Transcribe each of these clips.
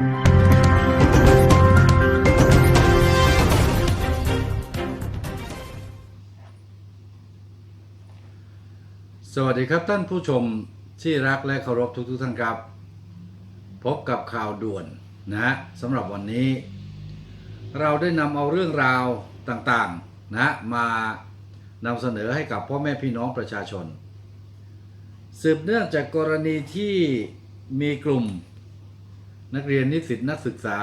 สวัสดีครับท่านผู้ชมที่รักและเคารพทุกทุกๆท่านครับ พบกับข่าวด่วนนะฮะสำหรับวันนี้ เราได้นำเอาเรื่องราวต่างๆนะมานำเสนอให้กับพ่อแม่พี่น้องประชาชน สืบเนื่องจากกรณีที่มีกลุ่ม นักเรียนนิสิตนักศึกษา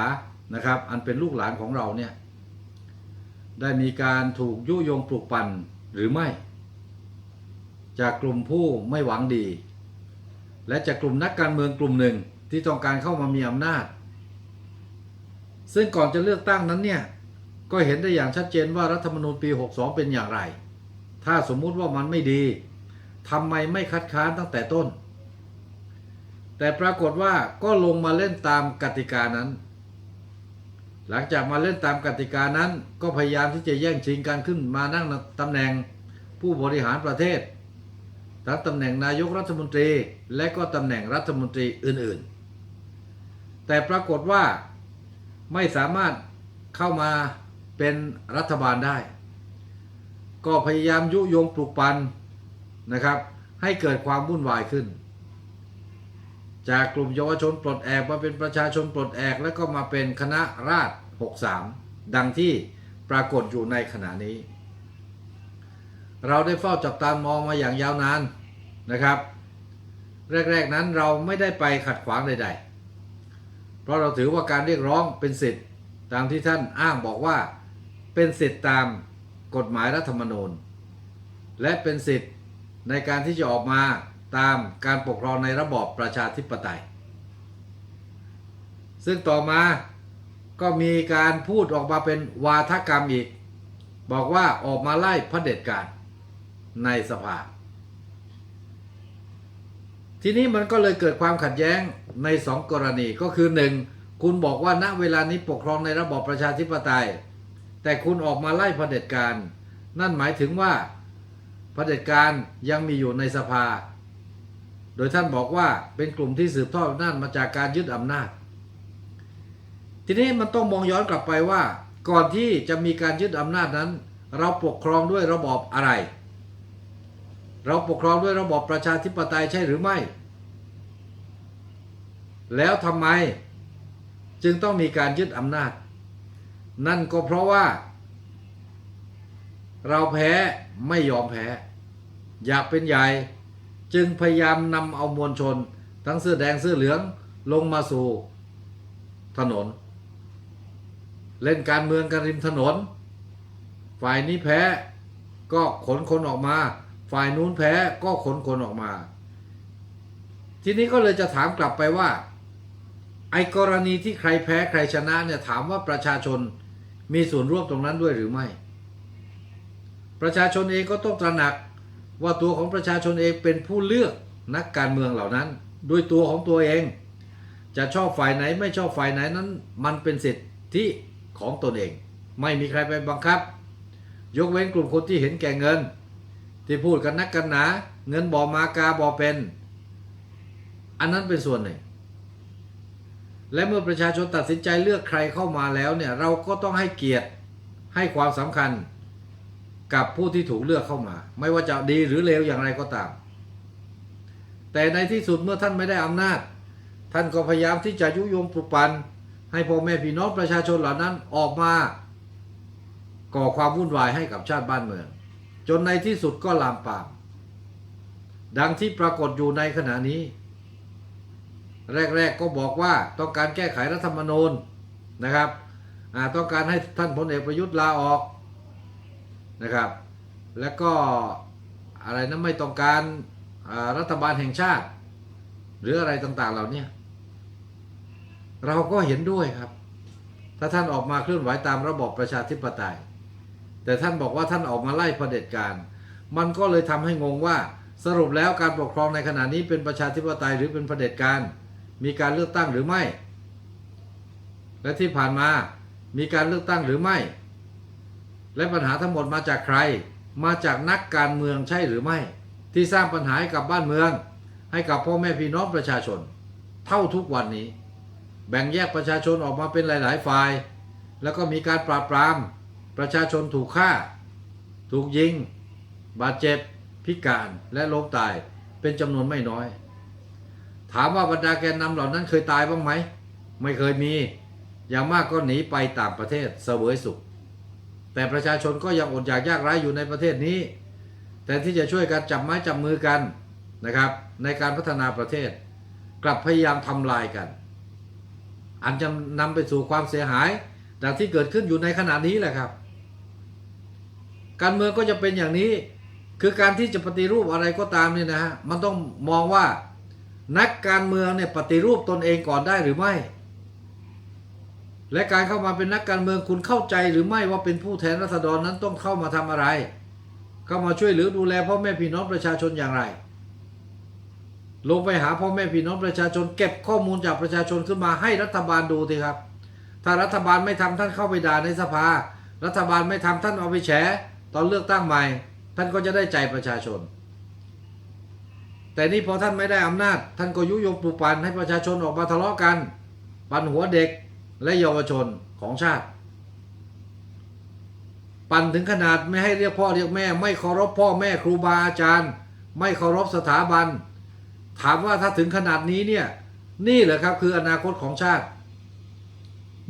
นะครับ อันเป็นลูกหลานของเราเนี่ยได้มีการถูกยุยงปลุกปั่นหรือไม่ จากกลุ่มผู้ไม่หวังดี และจากกลุ่มนักการเมืองกลุ่มหนึ่งที่ต้องการเข้ามามีอำนาจ ซึ่งก่อนจะเลือกตั้งนั้นเนี่ยก็เห็นได้อย่างชัดเจนว่ารัฐธรรมนูญปี 62 เป็นอย่างไร ถ้าสมมุติว่ามันไม่ดีทำไมไม่คัดค้านตั้งแต่ต้น แต่ปรากฏว่าก็ลงมาเล่นตามกติกานั้น หลังจากมาเล่นตามกติกานั้น ก็พยายามที่จะแย่งชิงการขึ้นมานั่งตำแหน่งผู้บริหารประเทศทั้งตำแหน่งนายกรัฐมนตรีและก็ตำแหน่งรัฐมนตรีอื่นๆ แต่ปรากฏว่าไม่สามารถเข้ามาเป็นรัฐบาลได้ ก็พยายามยุยงปลุกปั่นนะครับ ให้เกิดความวุ่นวายขึ้น จากกลุ่มเยาวชนปลดแอกมาเป็นประชาชนปลดแอกแล้วก็มาเป็นคณะราษฎร63 ดังที่ปรากฏอยู่ในขณะนี้ เราได้เฝ้าจับตามองมาอย่างยาวนานนะครับ แรก ๆนั้นเราไม่ได้ไปขัดขวางใด ๆ เพราะเราถือว่าการเรียกร้องเป็นสิทธิ์ตามที่ท่านอ้างบอกว่าเป็นสิทธิ์ตามกฎหมายรัฐธรรมนูญ และเป็นสิทธิ์ในการที่จะออกมา ตามการปกครองในระบอบประชาธิปไตย ซึ่งต่อมาก็มีการพูดออกมาเป็นวาทกรรมอีก บอกว่าออกมาไล่พระเด็จการในสภา ทีนี้มันก็เลยเกิดความขัดแย้งในสองกรณีก็คือหนึ่งคุณบอกว่าณเวลานี้ปกครองในระบอบประชาธิปไตย แต่คุณออกมาไล่เผด็จการ นั่นหมายถึงว่าเผด็จการยังมีอยู่ในสภา โดยท่านบอกว่าเป็นกลุ่มที่สืบทอดอำนาจมาจากการยึดอำนาจ ทีนี้มันต้องมองย้อนกลับไปว่า ก่อนที่จะมีการยึดอำนาจนั้น เราปกครองด้วยระบอบอะไร เราปกครองด้วยระบอบประชาธิปไตยใช่หรือไม่ แล้วทำไมจึงต้องมีการยึดอำนาจ นั่นก็เพราะว่า เราแพ้ไม่ยอมแพ้ อยากเป็นใหญ่ จึงพยายามนำเอามวลชน ทั้งเสื้อแดงเสื้อเหลืองลงมาสู่ถนน เล่นการเมืองกันริมถนน ฝ่ายนี้แพ้ก็ขนคนออกมา ฝ่ายนู้นแพ้ก็ขนคนออกมา ทีนี้ก็เลยจะถามกลับไปว่า ไอ้กรณีที่ใครแพ้ใครชนะเนี่ยถามว่าประชาชนมีส่วนร่วมตรงนั้นด้วยหรือไม่ ประชาชนเองก็ต้องตระหนัก ว่าตัวของประชาชนเองเป็นผู้เลือกนักการเมืองเหล่านั้น ด้วยตัวของตัวเอง จะชอบฝ่ายไหนไม่ชอบฝ่ายไหนนั้น มันเป็นสิทธิของตนเอง ไม่มีใครไปบังคับ ยกเว้นกลุ่มคนที่เห็นแก่เงิน ที่พูดกันนักกันหนา เงินบ่อมากาบ่อเป็น อันนั้นเป็นส่วนหนึ่งและเมื่อประชาชนตัดสินใจเลือกใครเข้ามาแล้วเนี่ยเราก็ต้องให้เกียรติให้ความสำคัญ กับผู้ที่ถูกเลือกเข้ามา ไม่ว่าจะดีหรือเลวอย่างไรก็ตาม แต่ในที่สุดเมื่อท่านไม่ได้อำนาจ ท่านก็พยายามที่จะยุยงปลุกปั่นให้พ่อแม่พี่น้องประชาชนเหล่านั้นออกมา ก่อความวุ่นวายให้กับชาติบ้านเมือง จนในที่สุดก็ลามปาม ดังที่ปรากฏอยู่ในขณะนี้ แรกๆก็บอกว่าต้องการแก้ไขรัฐธรรมนูญนะครับต้องการให้ท่านพลเอกประยุทธ์ลาออก นะครับ แล้วก็อะไรนะไม่ต้องการรัฐบาลแห่งชาติ หรืออะไรต่างๆเหล่านี้เราก็เห็นด้วยครับ ถ้าท่านออกมาเคลื่อนไหวตามระบอบประชาธิปไตย แต่ท่านบอกว่าท่านออกมาไล่เผด็จการ มันก็เลยทำให้งงว่าสรุปแล้วการปกครองในขณะนี้เป็นประชาธิปไตยหรือเป็นเผด็จการ มีการเลือกตั้งหรือไม่ และที่ผ่านมามีการเลือกตั้งหรือไม่ และปัญหาทั้งหมดมาจากใคร มาจากนักการเมืองใช่หรือไม่ ที่สร้างปัญหาให้กับบ้านเมือง ให้กับพ่อแม่พี่น้องประชาชน เท่าทุกวันนี้ แบ่งแยกประชาชนออกมาเป็นหลาย ๆ ฝ่าย แล้วก็มีการปราบปราม ประชาชนถูกฆ่า ถูกยิง บาดเจ็บ พิการและล้มตายเป็นจำนวนไม่น้อย ถามว่าบรรดาแกนนำเหล่านั้นเคยตายบ้างไหม ไม่เคยมี อย่างมากก็หนีไปต่างประเทศเสวยสุข แต่ประชาชนก็ยังอดอยากยากไร้อยู่ในประเทศนี้ แต่ที่จะช่วยกันจับไม้จับมือกันนะครับ ในการพัฒนาประเทศ กลับพยายามทำลายกัน อันจะนำไปสู่ความเสียหายดังที่เกิดขึ้นอยู่ในขณะนี้แหละครับ การเมืองก็จะเป็นอย่างนี้ คือการที่จะปฏิรูปอะไรก็ตามเนี่ยนะฮะมันต้องมองว่านักการเมืองเนี่ยปฏิรูปตนเองก่อนได้หรือไม่ และการเข้ามาเป็นนักการเมืองคุณเข้าใจหรือไม่ว่าเป็นผู้แทนรัษฎรนั้นต้องเข้ามาทำอะไร เข้ามาช่วยเหลือดูแลพ่อแม่พี่น้องประชาชนอย่างไร ลงไปหาพ่อแม่พี่น้องประชาชน เก็บข้อมูลจากประชาชนขึ้นมาให้รัฐบาลดูสิครับ ถ้ารัฐบาลไม่ทำท่านเข้าไปด่าในสภา รัฐบาลไม่ทำท่านเอาไปแฉตอนเลือกตั้งใหม่ ท่านก็จะได้ใจประชาชน แต่นี่พอท่านไม่ได้อำนาจ ท่านก็ยุยงปลุกปั่นให้ประชาชนออกมาทะเลาะกัน ปั่นหัวเด็ก และเยาวชนของชาติ ปั่นถึงขนาดไม่ให้เรียกพ่อเรียกแม่ ไม่เคารพพ่อแม่ครูบาอาจารย์ ไม่เคารพสถาบัน ถามว่าถ้าถึงขนาดนี้เนี่ยนี่แหละครับคืออนาคตของชาติ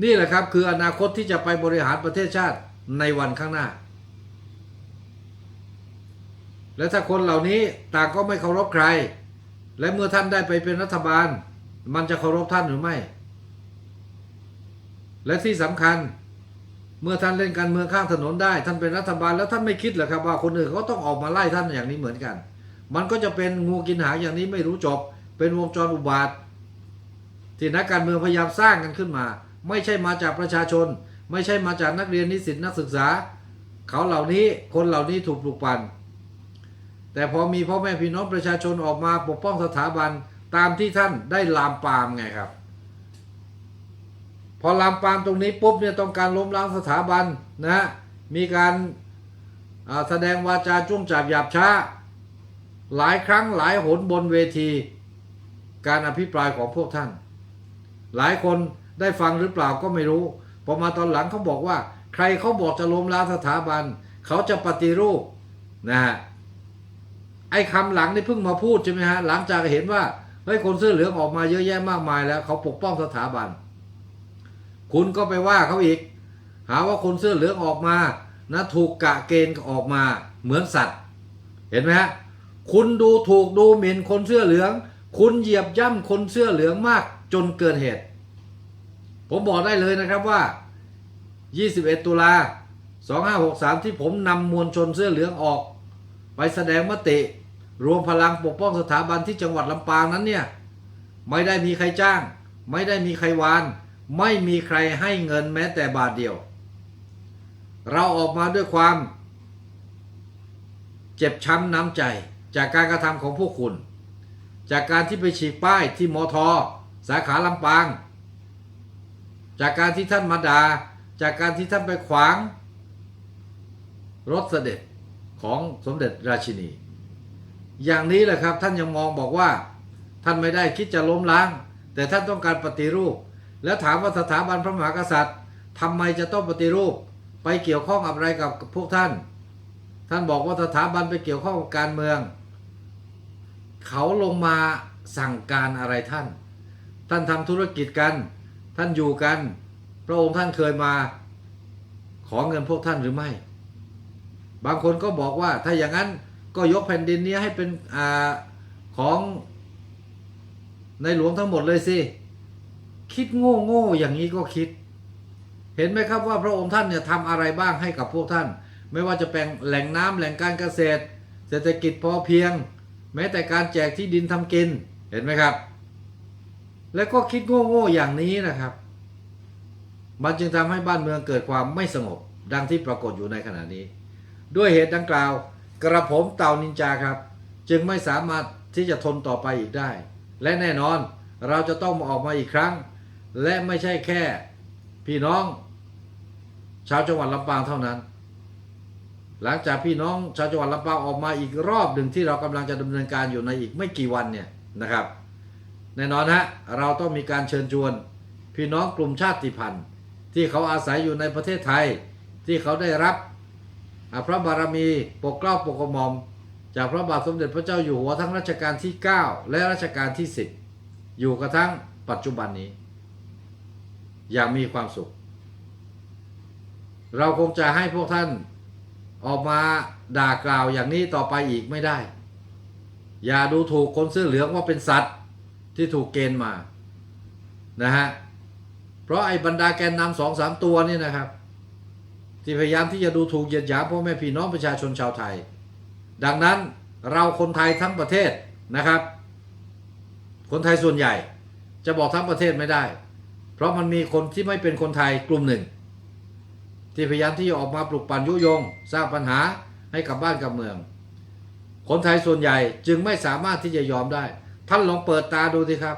นี่แหละครับคืออนาคตที่จะไปบริหารประเทศชาติในวันข้างหน้า และถ้าคนเหล่านี้ต่างก็ไม่เคารพใคร และเมื่อท่านได้ไปเป็นรัฐบาล มันจะเคารพท่านหรือไม่ และที่สำคัญ เมื่อท่านเล่นการเมืองข้างถนนได้ ท่านเป็นรัฐบาลแล้วท่านไม่คิดเหรอครับว่าคนอื่นเขาต้องออกมาไล่ท่านอย่างนี้เหมือนกัน มันก็จะเป็นงูกินหางอย่างนี้ไม่รู้จบ เป็นวงจรอุบาทที่นักการเมืองพยายามสร้างกันขึ้นมา ไม่ใช่มาจากประชาชน ไม่ใช่มาจากนักเรียนนิสิตนักศึกษา เขาเหล่านี้คนเหล่านี้ถูกปลุกปั่นแต่พอมีพ่อแม่พี่น้องประชาชนออกมาปกป้องสถาบันตามที่ท่านได้ลามปามไงครับ พอลามปามตรงนี้ปุ๊บเนี่ยต้องการล้มล้างสถาบันนะฮะมีการาแสดงวาจาจุ้งจับหยาบช้า หลายครั้งหลายหนบนเวที การอภิปรายของพวกท่าน หลายคนได้ฟังหรือเปล่าก็ไม่รู้พอมาตอนหลังเขาบอกว่า ใครเขาบอกจะล้มล้างสถาบัน เขาจะปฏิรูปนะฮะไอ้คำหลังนี่เพิ่งมาพูดใช่ไหมฮะหลังจากเห็นว่าเฮ้ยคนเสื้อเหลืองออกมาเยอะแยะมากมายแล้ว เขาปกป้องสถาบัน คุณก็ไปว่าเขาอีก หาว่าคนเสื้อเหลืองออกมานะถูกกะเกณฑ์ออกมาเหมือนสัตว์ เห็นไหมฮะคุณดูถูกดูหมิ่นคนเสื้อเหลือง คุณเหยียบย่ำคนเสื้อเหลืองมากจนเกินเหตุ ผมบอกได้เลยนะครับว่า 21 ตุลา 2563 ที่ผมนำมวลชนเสื้อเหลืองออก ไปแสดงมติ รวมพลังปกป้องสถาบันที่จังหวัดลำปางนั้นเนี่ย ไม่ได้มีใครจ้าง ไม่ได้มีใครวาน ไม่มีใครให้เงินแม้แต่บาทเดียว เราออกมาด้วยความ เจ็บช้ำน้ำใจจากการกระทำของพวกคุณ จากการที่ไปฉีกป้ายที่มอทอสาขาลำปาง จากการที่ท่านมาดา่าจากการที่ท่านไปขวาง รถเสด็จของสมเด็จราชินี อย่างนี้แหละครับท่านยังมองบอกว่า ท่านไม่ได้คิดจะล้มล้าง แต่ท่านต้องการปฏิรูป แล้วถามว่าสถาบันพระมหากษัตริย์ทำไมจะต้องปฏิรูปไปเกี่ยวข้องอะไรกับพวกท่าน ท่านบอกว่าสถาบันไปเกี่ยวข้องกับการเมือง เขาลงมาสั่งการอะไรท่าน ท่านทำธุรกิจกัน ท่านอยู่กัน พระองค์ท่านเคยมา ขอเงินพวกท่านหรือไม่ บางคนก็บอกว่าถ้าอย่างนั้นก็ยกแผ่นดินนี้ให้เป็นอของในหลวงทั้งหมดเลยสิ คิดโง่โง่ๆอย่างนี้ก็คิด เห็นไหมครับว่าพระองค์ท่านเนี่ยทำอะไรบ้างให้กับพวกท่าน ไม่ว่าจะเป็นแหล่งน้ำแหล่งการเกษตร เศรษฐกิจพอเพียง แม้แต่การแจกที่ดินทำกินเห็นไหมครับ แล้วก็คิดโง่ๆอย่างนี้นะครับ มันจึงทำให้บ้านเมืองเกิดความไม่สงบ ดังที่ปรากฏอยู่ในขณะนี้ ด้วยเหตุดังกล่าว กระผมเต่านินจาครับ จึงไม่สามารถที่จะทนต่อไปอีกได้ และแน่นอนเราจะต้องมาออกมาอีกครั้ง และไม่ใช่แค่พี่น้อง ชาวจังหวัดลำปางเท่านั้น หลังจากพี่น้องชาวจังหวัดลำปางออกมาอีกรอบหนึ่งที่เรากำลังจะดำเนินการอยู่ในอีกไม่กี่วันเนี่ยนะครับ แน่นอนฮะเราต้องมีการเชิญชวน พี่น้องกลุ่มชาติพันธุ์ ที่เขาอาศัยอยู่ในประเทศไทยที่เขาได้รับพระบารมีปกเกล้าปกกระหม่อม จากพระบาทสมเด็จพระเจ้าอยู่หัวทั้งรัชกาลที่ 9 และรัชกาลที่ 10 อยู่กระทั่งปัจจุบันนี้ อย่างมีความสุข เราคงจะให้พวกท่านออกมาด่ากล่าวอย่างนี้ต่อไปอีกไม่ได้ อย่าดูถูกคนเสื้อเหลืองว่าเป็นสัตว์ที่ถูกเกณฑ์มานะฮะเพราะไอ้บรรดาแกนนำสองสามตัวนี่นะครับ ที่พยายามที่จะดูถูกเหยียดหยามพ่อแม่พี่น้องประชาชนชาวไทย ดังนั้นเราคนไทยทั้งประเทศนะครับ คนไทยส่วนใหญ่จะบอกทั้งประเทศไม่ได้ เพราะมันมีคนที่ไม่เป็นคนไทยกลุ่มหนึ่ง ที่พยายามที่จะออกมาปลุกปั่นยุยง สร้างปัญหาให้กับบ้านกับเมือง คนไทยส่วนใหญ่จึงไม่สามารถที่จะยอมได้ ท่านลองเปิดตาดูสิครับ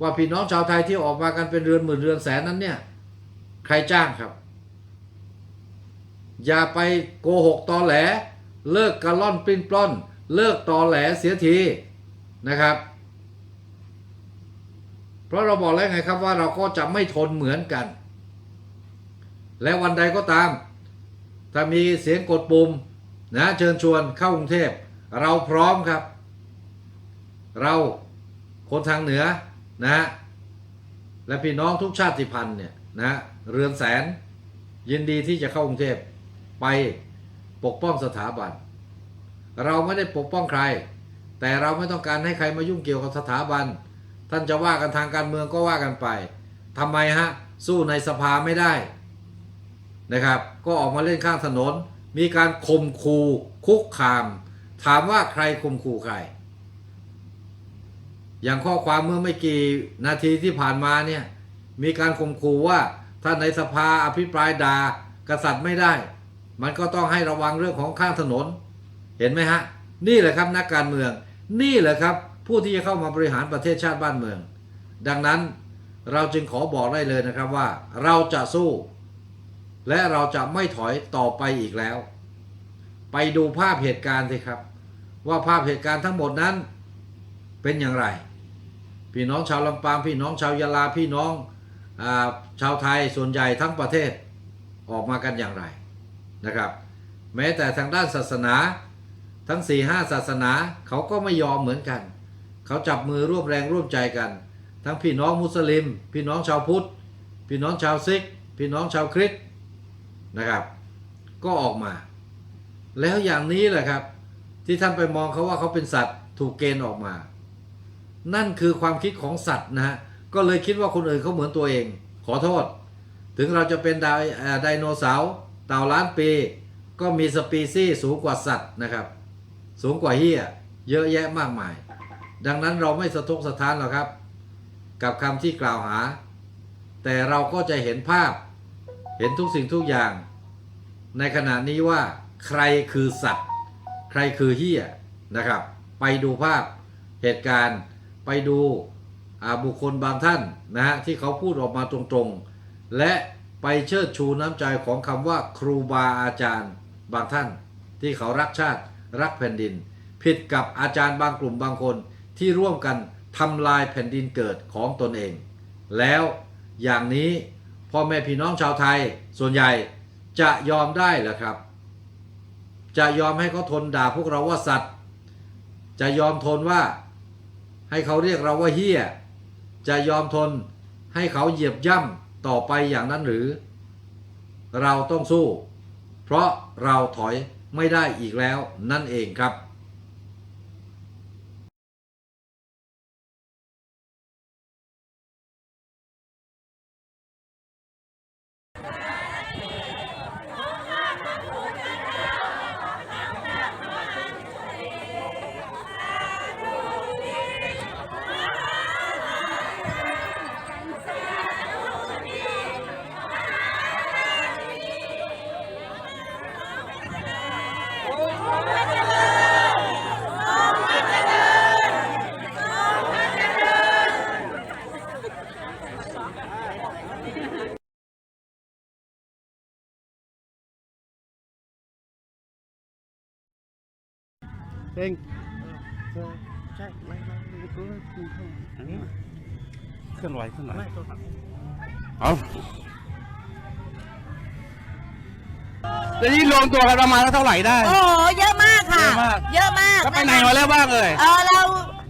ว่าพี่น้องชาวไทยที่ออกมากันเป็นเรือนหมื่นเรือนแสนนั้นเนี่ย ใครจ้างครับ อย่าไปโกหกตอแหล เลิกกระล่อนปลิ้นปล้อน เลิกตอแหลเสียทีนะครับ เพราะเราบอกแล้วไงครับว่าเราก็จะไม่ทนเหมือนกัน และวันใดก็ตาม ถ้ามีเสียงกดปุ่มนะเชิญชวนเข้ากรุงเทพ เราพร้อมครับ เราคนทางเหนือนะและพี่น้องทุกชาติพันธุ์เนี่ยนะเรือนแสนยินดีที่จะเข้ากรุงเทพไปปกป้องสถาบัน เราไม่ได้ปกป้องใคร แต่เราไม่ต้องการให้ใครมายุ่งเกี่ยวกับสถาบัน ท่านจะว่ากันทางการเมืองก็ว่ากันไปทำไมฮะ สู้ในสภาไม่ได้นะครับ ก็ออกมาเล่นข้างถนน มีการข่มขู่คุกคาม ถามว่าใครข่มขู่ใคร อย่างข้อความเมื่อไม่กี่นาทีที่ผ่านมาเนี่ยมีการข่มขู่ว่าถ้าในสภาอภิปรายด่ากษัตริย์ไม่ได้ มันก็ต้องให้ระวังเรื่องของข้างถนน เห็นไหมฮะ นี่แหละครับนักการเมือง นี่แหละครับ ผู้ที่จะเข้ามาบริหารประเทศชาติบ้านเมือง ดังนั้นเราจึงขอบอกได้เลยนะครับว่าเราจะสู้ และเราจะไม่ถอยต่อไปอีกแล้ว ไปดูภาพเหตุการณ์สิครับ ว่าภาพเหตุการณ์ทั้งหมดนั้นเป็นอย่างไร พี่น้องชาวลำปางพี่น้องชาวยะลาพี่น้องอชาวไทยส่วนใหญ่ทั้งประเทศออกมากันอย่างไรนะครับ แม้แต่ทางด้านศาสนาทั้ง4ี่ห้าศาสนาเขาก็ไม่ยอมเหมือนกัน เขาจับมือร่วมแรงร่วมใจกัน ทั้งพี่น้องมุสลิม พี่น้องชาวพุทธ พี่น้องชาวซิก พี่น้องชาวคริสต์นะครับ ก็ออกมา แล้วอย่างนี้แหละครับ ที่ท่านไปมองเขาว่าเขาเป็นสัตว์ถูกเกณฑ์ออกมา นั่นคือความคิดของสัตว์นะฮะก็เลยคิดว่าคนอื่นเขาเหมือนตัวเอง ขอโทษ ถึงเราจะเป็นไดเอ่อไดโนเสาร์เต่าล้านปี ก็มีสปีซี่สูงกว่าสัตว์นะครับ สูงกว่าเฮียเยอะแยะมากมาย ดังนั้นเราไม่สะทกสะท้านหรอกครับ กับคำที่กล่าวหา แต่เราก็จะเห็นภาพ เห็นทุกสิ่งทุกอย่าง ในขณะนี้ว่า ใครคือสัตว์ ใครคือเฮียนะครับ ไปดูภาพเหตุการณ์ไปดูบุคคลบางท่านนะฮะที่เขาพูดออกมาตรงๆ และไปเชิดชูน้ำใจของคำว่าครูบาอาจารย์บางท่าน ที่เขารักชาติรักแผ่นดิน ผิดกับอาจารย์บางกลุ่มบางคน ที่ร่วมกันทำลายแผ่นดินเกิดของตนเอง แล้วอย่างนี้พ่อแม่พี่น้องชาวไทยส่วนใหญ่จะยอมได้หรือครับ จะยอมให้เขาทนด่าพวกเราว่าสัตว์ จะยอมทนว่า ให้เขาเรียกเราว่าเฮี้ย จะยอมทนให้เขาเหยียบย่ำต่อไปอย่างนั้นหรือ เราต้องสู้ เพราะเราถอยไม่ได้อีกแล้วนั่นเองครับ เองเออใช่ไม่ไม่ไม่ไม่ไม่ไม่เคลื่อนไหวเคลื่อนไหวไม่โทรศัพท์เอาแล้วนี่รวมตัวกันประมาณเท่าไหร่ได้ โอ้โหเยอะมากค่ะ เยอะมากเยอะมากก็ไปะคะไหนมาแล้วบ้างเลยเออเรา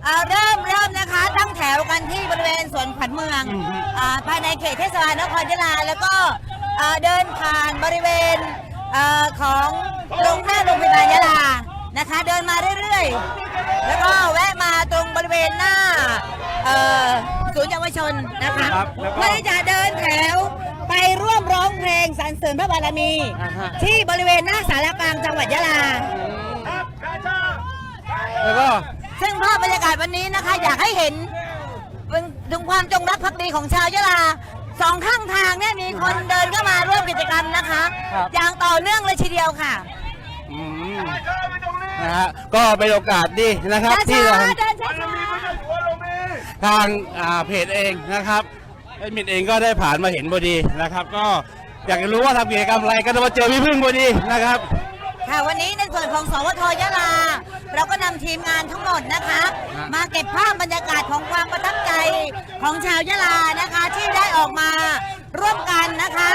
เอ่อเริ่มเริ่มนะคะตั้งแถวกันที่บริเวณสวนขวัญเมืองอือฮึอ่าภายในเขตเทศบาลนครยะลาแล้วก็เอ่อเดินผ่านบริเวณเอ่อของโรงหน้าโรงพยาบาลยะลา นะคะ เดินมาเรื่อยๆ แล้วก็แวะมาตรงบริเวณหน้าเอ่อศูนย์เยาวชนนะคะครับแล้วก็ เพื่อที่จะเดินแถวไปร่วมร้องเพลงสรรเสริญพระบารมี อ่าฮะ ที่บริเวณหน้าสารกลางจังหวัดยะลา แล้วก็ ซึ่งภาพบรรยากาศวันนี้นะคะ อยากให้เห็นถึงความจงรักภักดีของชาวยะลาสองข้างทางเนี่ยมีคนเดินเข้ามาร่วมกิจกรรมนะคะ ครับ อย่างต่อเนื่องเลยทีเดียวค่ะ อืม นะฮะก็เป็นโอกาสดีนะครับช้าที่ๆทางเดินช้าทางอ่าเพจเองนะครับแอดมินเองก็ได้ผ่านมาเห็นพอดีนะครับ ก็อยากจะรู้ว่าทำกิจกรรมอะไรก็จะมาเจอพี่พึ่งพอดีนะครับๆค่ะวันนี้ในส่วนของสวทยะลา เราก็นำทีมงานทั้งหมดนะคะ ฮะ มาเก็บภาพบรรยากาศของความประทับใจของชาวยะลานะคะ ที่ได้ออกมา ร่วมกันนะคะ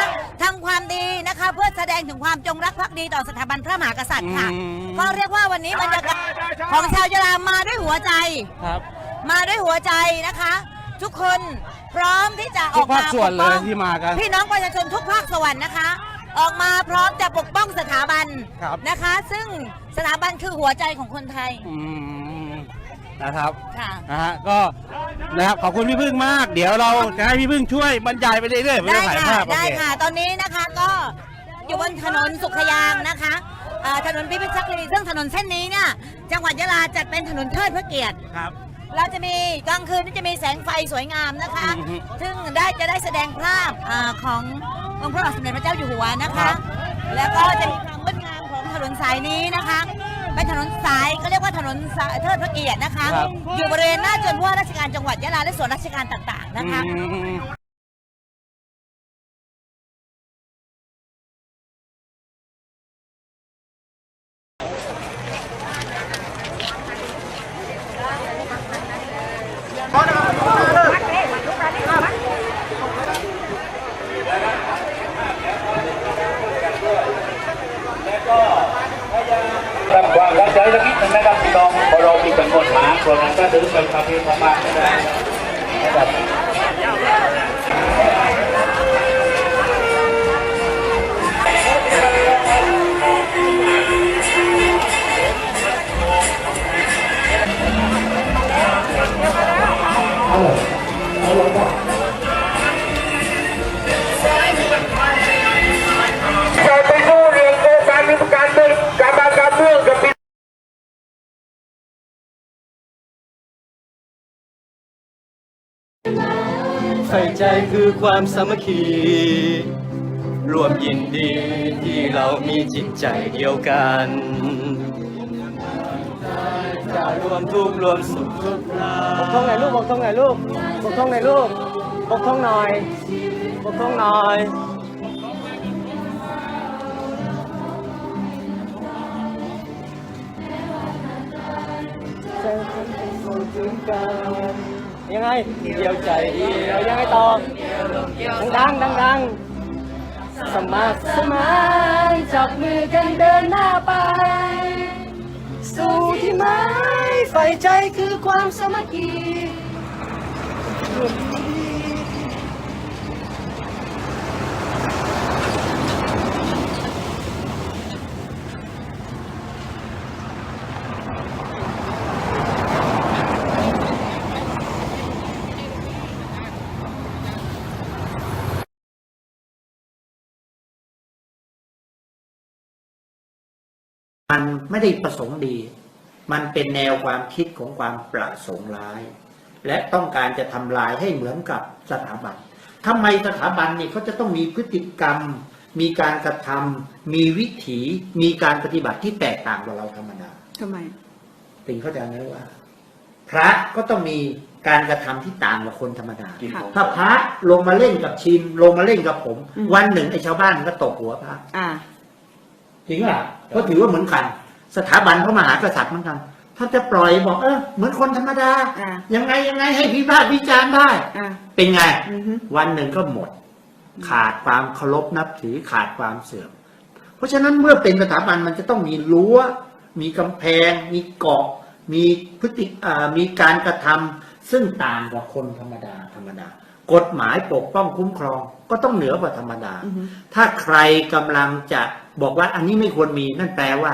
ทำความดีนะคะ เพื่อแสดงถึงความจงรักภักดีต่อสถาบันพระมหากษัตริย์ค่ะ อืม ก็เรียกว่าวันนี้บรรยากาศของชาวยะลามาด้วยหัวใจ ครับ มาด้วยหัวใจนะคะ ทุกคนพร้อมที่จะอทุอกกภามาคส่วนปกเลป้ยองที่มากันพี่น้องประชาชนทุกภาคส่วนนะคะ ออกมาพร้อมจะปกป้องสถาบันครับ นะคะ ซึ่งสถาบันคือหัวใจของคนไทย อืม นะครับค่ะ นะฮะก็นะครับขอบคุณพี่พึ่งมาก เดี๋ยวเราจะให้พี่พึ่งช่วยบรรยายไปเรื่อยๆเพื่อได้ถ่ายค่ะภาพโอได้เค ค่ะ ตอนนี้นะคะก็อยู่บนถนนสุขยางนะคะอ่าถนนพิพิธชักรีซึ่งถนนเส้นนี้เนี่ยจังหวัดยะลาจัดเป็นถนนเทิดพระเกียรติ ครับ เราจะมีกลางคืนนี่จะมีแสงไฟสวยงามนะคะ อือฮึซึ่งได้จะได้แสดงภาพอาขององค์พระบาทสมเด็จพระเจ้าอยู่หัวนะครัคะ บ แล้วก็จะมีความงดงามของถนนสายนี้นะคะ เป็นถนนสายก็เรียกว่าถนนสายเทิดพระเกียรตินะคะ ครับ อยู่บริเวณหน้าจวนผู้ว่าราชการจังหวัดยะลาและส่วนราชการต่างๆนะคะ อืม ใจคือความสามัคคีรวมยินดีที่เรามีจิตใจเดียวกันจะรวมทุกข์รวมสุขทุกทางบอกท้องไหนลูกบอกท้องไหนลูกบอกท้องไหนลูกบอกท้องหน่อยบอกท้องหน่อยใจฉันเป็นคนถึงกัน ยังไงเดียวใจเดียวยังไงต่อดังดังดังสมัครสมานจับมือกันเดินหน้าไป สู่ที่หมายใฝ่ใจคือความสามัคคี มันไม่ได้ประสงค์ดี มันเป็นแนวความคิดของความประสงค์ร้าย และต้องการจะทำลายให้เหมือนกับสถาบันทำไมสถาบันเนี่ยเขาจะต้องมีพฤติกรรม มีการกระทำมีวิถีมีการปฏิบัติที่แตกต่างกว่าเราธรรมดาทำไมติงเข้าใจไหมว่า พระก็ต้องมีการกระทำที่ต่างกว่าคนธรรมดาค่ะถ้าพระลงมาเล่นกับชินลงมาเล่นกับผม วันหนึ่งไอ้ชาวบ้านมันก็ตกหัวพระอ่า จริงป่ะเพราะถือว่าเหมือนกัน สถาบันพระมหากษัตริย์เหมือนกันถ้าจะปล่อยบอกเออเหมือนคนธรรมดาอ่ายังไงยังไงให้พิพากษ์วิจารณ์ได้อ่าเป็นไงอือฮึวันหนึ่งก็หมด ขาดความเคารพนับถือขาดความเสื่อม เพราะฉะนั้นเมื่อเป็นสถาบันมันจะต้องมีรั้ว มีกำแพง มีเกราะ มีพฤติอ่ามีการกระทำซึ่งต่างกว่าคนธรรมดาธรรมดากฎหมายปกป้องคุ้มครองก็ต้องเหนือกว่าธรรมดา ถ้าใครกำลังจะ บอกว่าอันนี้ไม่ควรมีนั่นแปลว่า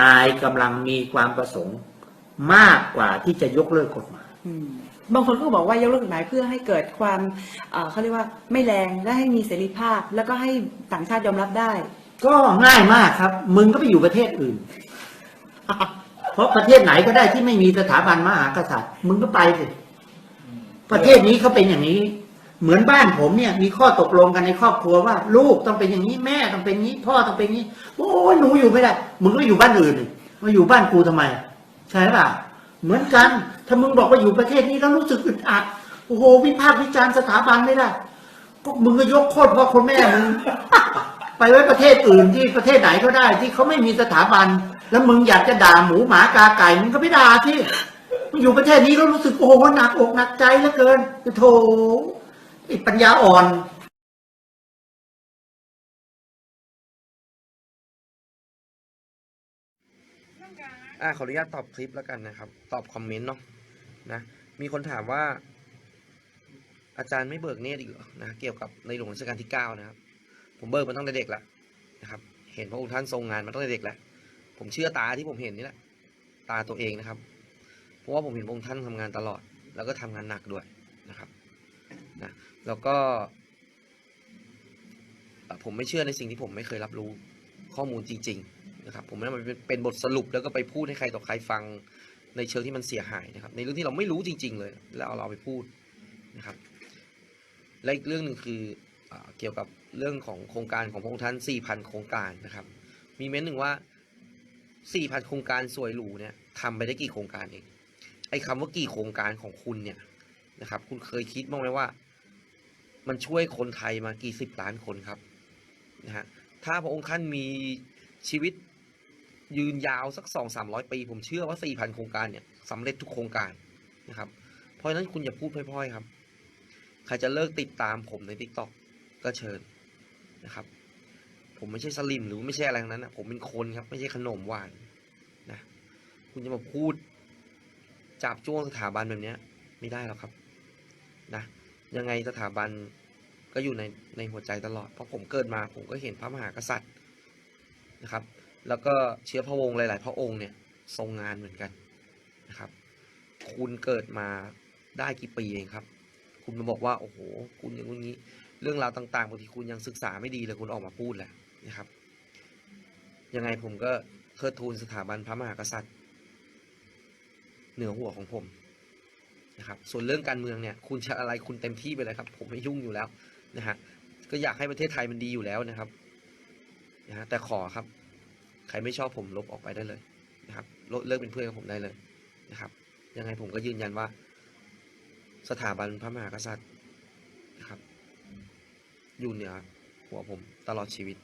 นายกำลังมีความประสงค์ มากกว่าที่จะยกเลิกกฎหมายอืมบางคนก็บอกว่ายกเลิกกฎหมายเพื่อให้เกิดความเอ่อเขาเรียกว่าไม่แรงและให้มีเสรีภาพ แล้วก็ให้ต่างชาติยอมรับได้ ก็ง่ายมากครับ มึงก็ไปอยู่ประเทศอื่น เพราะประเทศไหนก็ได้ที่ไม่มีสถาบันมหากษัตริย์ มึงก็ไปสิประเทศนี้เขาเป็นอย่างนี้ เหมือนบ้านผมเนี่ย มีข้อตกลงกันในครอบครัวว่า ลูกต้องเป็นอย่างนี้แม่ต้องเป็นอย่างนี้ พ่อต้องเป็นอย่างนี้โอ้หนูอยู่ไม่ได้มึงก็อยู่บ้านอื่นมาอยู่บ้านกูทำไม ใช่ป่ะเหมือนกัน ถ้ามึงบอกว่าอยู่ประเทศนี้แล้วรู้สึกอึดอัดโอ้โหวิพากษ์วิจารณ์สถาบันไม่ได้ก็มึงก็ยกโคตรพ่อคนแม่มึงไปไว้ประเทศอื่นที่ประเทศไหนก็ได้ ที่เขาไม่มีสถาบัน แล้วมึงอยากจะด่าหมูหมากาไก่มึงก็ไม่ด่าที่มึงอยู่ประเทศนี้แล้วรู้สึกโอ้โหหนักอกหนักใจเหลือเกินโธ่ ไอ้ปัญญาอ่อนอ่าขออนุญาตตอบคลิปแล้วกันนะครับ ตอบคอมเมนต์เนาะนะ มีคนถามว่า อาจารย์ไม่เบิกเนตรอีกเหรอนะเกี่ยวกับในหลวงรัชกาลที่เก้านะครับ ผมเบิกมาตั้งแต่เด็กแล้วนะครับ เห็นพระองค์ท่านทรงงานมาตั้งแต่เด็กแล้วผมเชื่อตาที่ผมเห็นนี่แหละตาตัวเองนะครับ เพราะว่าผมเห็นพระองค์ท่านทำงานตลอด แล้วก็ทำงานหนักด้วยนะครับ นะแล้วก็ ผมไม่เชื่อในสิ่งที่ผมไม่เคยรับรู้ข้อมูลจริง ๆ นะครับ ผมไม่ได้มาเป็นเป็นบทสรุปแล้วก็ไปพูดให้ใครต่อใครฟังในเชิงที่มันเสียหายนะครับ ในเรื่องที่เราไม่รู้จริง ๆ เลย แล้วเอาเราไปพูดนะครับ และอีกเรื่องหนึ่งคือเอเกี่ยวกับเรื่องของโครงการของพระองค์ท่าน 4,000 โครงการนะครับ มีเม้นหนึ่งว่า 4,000 โครงการสวยหรูเนี่ยทำไปได้กี่โครงการเองไอ้คำว่ากี่โครงการของคุณเนี่ยนะครับ คุณเคยคิดบ้างไหมว่า มันช่วยคนไทยมากี่สิบล้านคนครับนะฮะถ้าพระองค์ท่านมีชีวิตยืนยาวสักสองสามร้อยปี ผมเชื่อว่า4,000โครงการเนี่ยสำเร็จทุกโครงการนะครับ เพราะฉะนั้นคุณอย่าพูดพร่อยๆครับ ใครจะเลิกติดตามผมใน t ิ k t o k ก็เชิญนะครับ ผมไม่ใช่สลิมหรือไม่ใช่อะไรนั้นนะผมเป็นคนครับ ไม่ใช่ขนมหวานนะคุณจะมาพูดจับจ้วงสถาบันแบบนี้ไม่ได้หรอกครับ นะ ยังไงสถาบันก็อยู่ในในหัวใจตลอด เพราะผมเกิดมาผมก็เห็นพระมหากษัตริย์นะครับ แล้วก็เชื้อพระวงศ์หลาย ๆ พระองค์เนี่ยทรงงานเหมือนกันนะครับ คุณเกิดมาได้กี่ปีเองครับ คุณมาบอกว่าโอ้โห คุณอย่างงี้ เรื่องราวต่าง ๆบางทีคุณยังศึกษาไม่ดีเลยคุณออกมาพูดแหละนะครับ ยังไงผมก็เทิดทูนสถาบันพระมหากษัตริย์ เหนือหัวของผม นะครับส่วนเรื่องการเมืองเนี่ยคุณจะอะไรคุณเต็มที่ไปเลยครับ ผมไม่ยุ่งอยู่แล้วนะฮะก็อยากให้ประเทศไทยมันดีอยู่แล้วนะครับนะฮะแต่ขอครับ ใครไม่ชอบผมลบออกไปได้เลยนะครับลดเลิกเป็นเพื่อนกับผมได้เลยนะครับยังไงผมก็ยืนยันว่า สถาบันพระมหากษัตริย์นะครับ อยู่เหนือหัวผมตลอดชีวิต